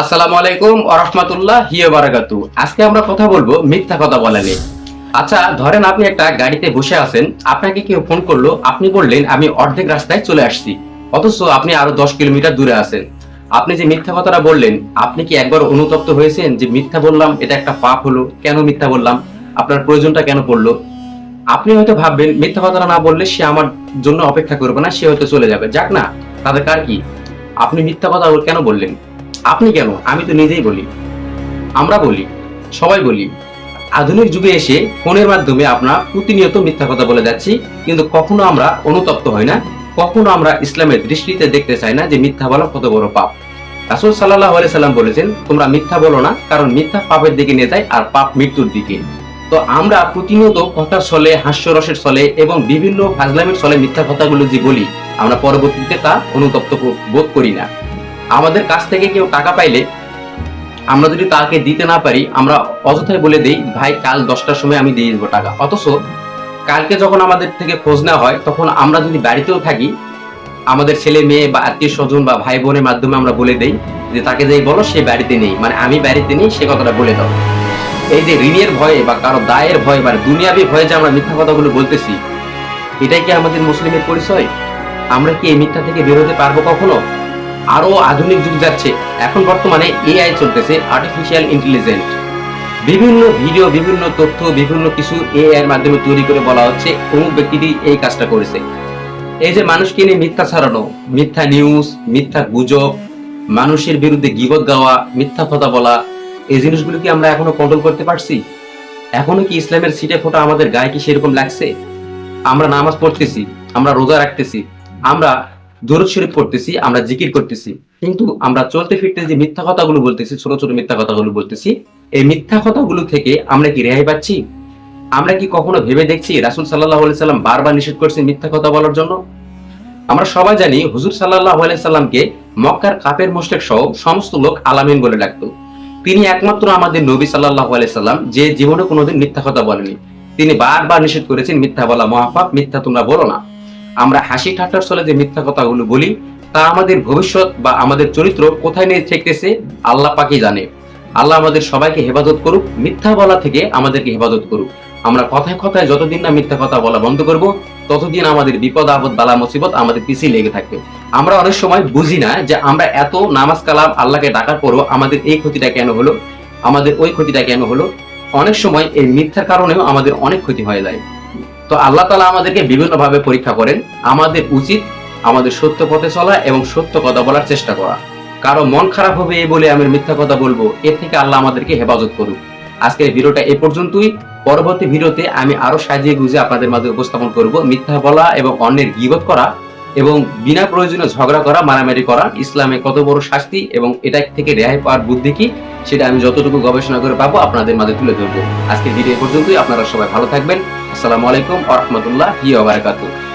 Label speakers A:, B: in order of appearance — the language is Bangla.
A: আসসালামু আলাইকুম আরহামতুল্লাহ হিয়ে বারাকাতু আজকে আমরা কথা বলব মিথ্যা কথা বলা নিয়ে। আচ্ছা ধরেন আপনি একটা গাড়িতে বসে আছেন, আপনাকে কেউ ফোন করল, আপনি বললেন, আমি অর্ধেক রাস্তায় চলে আসছি। অথচ আপনি আরও দশ কিলোমিটার দূরে আছেন। আপনি যে মিথ্যা কথাটা বললেন, আপনি কি একবার অনুতপ্ত হয়েছেন যে মিথ্যা বললাম, এটা একটা পাপ হলো? কেন মিথ্যা বললাম? আপনার প্রয়োজনটা কেন পড়ল? আপনি হয়তো ভাববেন, মিথ্যা কথাটা না বললে সে আমার জন্য অপেক্ষা করবে না, সে হয়তো চলে যাবে। যাক না, তাদের কার কি? আপনি মিথ্যা কথা কেন বললেন? আপনি কেন? আমি তো নিজেই বলি। আমরা বলি, সবাই বলি। আধুনিক যুগে এসে ফোনের মাধ্যমে আমরা প্রতিনিয়ত মিথ্যা কথা বলে যাচ্ছি, কিন্তু কখনো আমরা অনুতপ্ত হই না। কখনো আমরা ইসলামের দৃষ্টিতে দেখতে চাই না যে মিথ্যা বলা কত বড় পাপ। রাসুল সাল্লাহ সাল্লাম বলেছেন, তোমরা মিথ্যা বলো না, কারণ মিথ্যা পাপের দিকে নিয়ে যায় আর পাপ মৃত্যুর দিকে। তো আমরা প্রতিনিয়ত কথার ছলে, হাস্যরসের ছলে এবং বিভিন্ন ফাজলামের ছলে মিথ্যা কথাগুলো যে বলি, আমরা পরবর্তীতে তা অনুতপ্ত বোধ করি না। আমাদের কাছ থেকে কেউ টাকা পাইলে আমরা যদি তাকে দিতে না পারি, আমরা অযথায় বলে দেই, ভাই, কাল দশটার সময় আমি দিয়ে দেবো টাকা। অথচ কালকে যখন আমাদের থেকে খোঁজ নেওয়া হয়, তখন আমরা যদি বাড়িতেও থাকি, আমাদের ছেলে মেয়ে বা আত্মীয় স্বজন বা ভাই বোনের মাধ্যমে আমরা বলে দেই যে, তাকে যেই বলো, সে বাড়িতে নেই। মানে আমি বাড়িতে নেই, সে কথাটা বলে দাও। এই যে ঋণের ভয়ে বা কারও দায়ের ভয়ে বা দুনিয়াবি ভয়ে যে আমরা মিথ্যা কথাগুলো বলতেছি, এটাই কি আমাদের মুসলিমের পরিচয়? আমরা কি এই মিথ্যা থেকে বেরোতে পারব কখনো? আরও আধুনিক যুগ যাচ্ছে। এখন বর্তমানে এআই চলতেছে আর্টিফিশিয়াল ইন্টেলিজেন্ট বিভিন্ন ভিডিও বিভিন্ন তথ্য, বিভিন্ন কিছু এআই এর মাধ্যমে তৈরি করে বলা হচ্ছে, অমুক ব্যক্তিটি এই কাজটা করেছে। এই যে মানুষকে নিয়ে মিথ্যা ছড়ানো, মিথ্যা নিউজ মিথ্যা গুজব, মানুষের বিরুদ্ধে গিবত গাওয়া, মিথ্যা কথা বলা, এই জিনিসগুলো কি আমরা এখনও কন্ট্রোল করতে পারছি? এখনও কি ইসলামের সিটে ফোটা আমাদের গায়ে কি সেরকম লাগছে? আমরা নামাজ পড়তেছি, আমরা রোজা রাখতেছি, আমরা দরুদ শরীফ পড়তেছি, আমরা জিকির করতেছি। কিন্তু আমরা চলতে ফিরতে যে মিথ্যা কথাগুলো বলতেছি, ছোট ছোট মিথ্যা কথাগুলো বলতেছি, এই মিথ্যা কথাগুলো থেকে আমরা কি রেহাই পাচ্ছি? আমরা কি কখনো ভেবে দেখছি রাসুল সাল্লাহ সাল্লাম বারবার নিষেধ করছেন মিথ্যা কথা বলার জন্য? আমরা সবাই জানি হুজুর সাল্লাহ সাল্লামকে মক্কার কাপের মোস্টেক সহ সমস্ত লোক আলামিন বলে ডাকতো। তিনি একমাত্র আমাদের নবী সাল্লাহ সাল্লাম, যে জীবনে কোনোদিন মিথ্যা কথা বলেনি। তিনি বারবার নিষেধ করেছেন মিথ্যা বলা মহাপাপ, মিথ্যা তোমরা বলো না। আমরা হাসি ঠাট্টার চলে যে মিথ্যা কথাগুলো বলি, তা আমাদের ভবিষ্যৎ বা আমাদের চরিত্র কোথায় নিয়ে ঠেকতেছে, আল্লাহ পাকি জানে। আল্লাহ আমাদের সবাইকে হেফাজত করুক, মিথ্যা বলা থেকে আমাদেরকে হেফাজত করুক। আমরা কথায় কথায় যতদিন না মিথ্যা কথা বলা বন্ধ করব, ততদিন আমাদের বিপদ, আপদ, বালা, মুসিবত আমাদের পিছিয়ে লেগে থাকবে। আমরা অনেক সময় বুঝি না যে আমরা এত নামাজ কালাম আল্লাহকে ডাকার পরও আমাদের এই ক্ষতিটা কেন হলো, আমাদের ওই ক্ষতিটা কেন হলো। অনেক সময় এই মিথ্যার কারণেও আমাদের অনেক ক্ষতি হয়ে যায়। তো আল্লাহ তালা আমাদেরকে বিভিন্ন ভাবে পরীক্ষা করেন, আমাদের উচিত আমাদের সত্য পথে চলা এবং সত্য কথা বলার চেষ্টা করা। কারও মন খারাপ হবে এই বলে আমি মিথ্যা কথা বলব এর থেকে আল্লাহ আমাদেরকে হেফাজত করুক। আজকের ভিডিওটা এ পর্যন্তই। পরবর্তী ভিডিওতে আমি আরও সাজিয়ে গুজে আপনাদের মাঝে উপস্থাপন করব। মিথ্যা বলা এবং অন্যের গিবত করা এবং বিনা প্রয়োজনে ঝগড়া করা, মারামারি করা, ইসলামে কত বড় শাস্তি এবং এটা থেকে রেহাই পাওয়ার বুদ্ধি কি, সেটা আমি যতটুকু গবেষণা করে পাবো আপনাদের মাঝে তুলে ধরবো। আজকের ভিডিও এ পর্যন্তই। আপনারা সবাই ভালো থাকবেন। আসসালামু আলাইকুম আহমদুল্লাহ ইয়ে বারাকাতুহু।